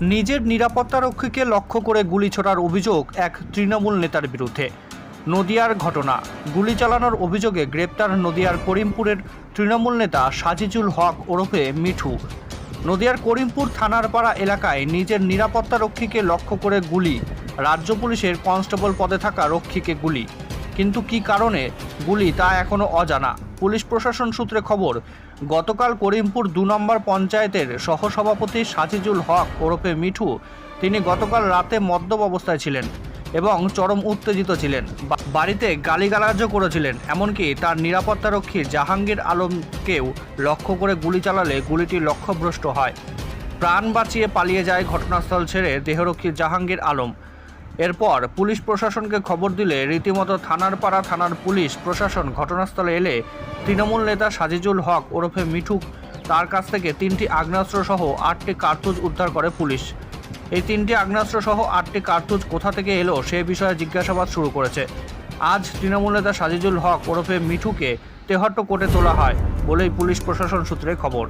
নিজের নিরাপত্তারক্ষীকে লক্ষ্য করে গুলি ছোড়ার অভিযোগ এক তৃণমূল নেতার বিরুদ্ধে। নদিয়ার ঘটনা। গুলি চালানোর অভিযোগে গ্রেপ্তার নদিয়ার করিমপুরের তৃণমূল নেতা সাজিজুল হক ওরফে মিঠু। নদিয়ার করিমপুর থানার পাড়া এলাকায় নিজের নিরাপত্তারক্ষীকে লক্ষ্য করে গুলি। রাজ্য পুলিশের কনস্টেবল পদে থাকা রক্ষীকে গুলি। কিন্তু কী কারণে গুলি তা এখনও অজানা? পুলিশ প্রশাসন সূত্রে খবর, গতকাল করিমপুর দু নম্বর পঞ্চায়েতের সহসভাপতি সাজিজুল হক ওরফে মিঠু, তিনি গতকাল রাতে মদ্যপ অবস্থায় ছিলেন এবং চরম উত্তেজিত ছিলেন। বাড়িতে গালিগালাজও করেছিলেন, এমনকি তার নিরাপত্তারক্ষী জাহাঙ্গীর আলমকেও লক্ষ্য করে গুলি চালালে গুলিটি লক্ষ্যভ্রষ্ট হয়। প্রাণ বাঁচিয়ে পালিয়ে যায় ঘটনাস্থল ছেড়ে দেহরক্ষী জাহাঙ্গীর আলম। এরপর পুলিশ প্রশাসনকে খবর দিলে রীতিমতো থানার পাড়া থানার পুলিশ প্রশাসন ঘটনাস্থলে এলে তৃণমূল নেতা সাজিজুল হক ওরফে মিঠুক তার কাছ থেকে তিনটি আগ্নেয়াস্ত্র সহ আটটি কার্তুজ উদ্ধার করে পুলিশ। এই তিনটি আগ্নেয়াস্ত্র সহ আটটি কার্তুজ কোথা থেকে এলো সে বিষয়ে জিজ্ঞাসাবাদ শুরু করেছে। আজ তৃণমূল নেতা সাজিজুল হক ওরফে মিঠুকে তেহট্ট কোর্টে তোলা হয় বলেই পুলিশ প্রশাসন সূত্রে খবর।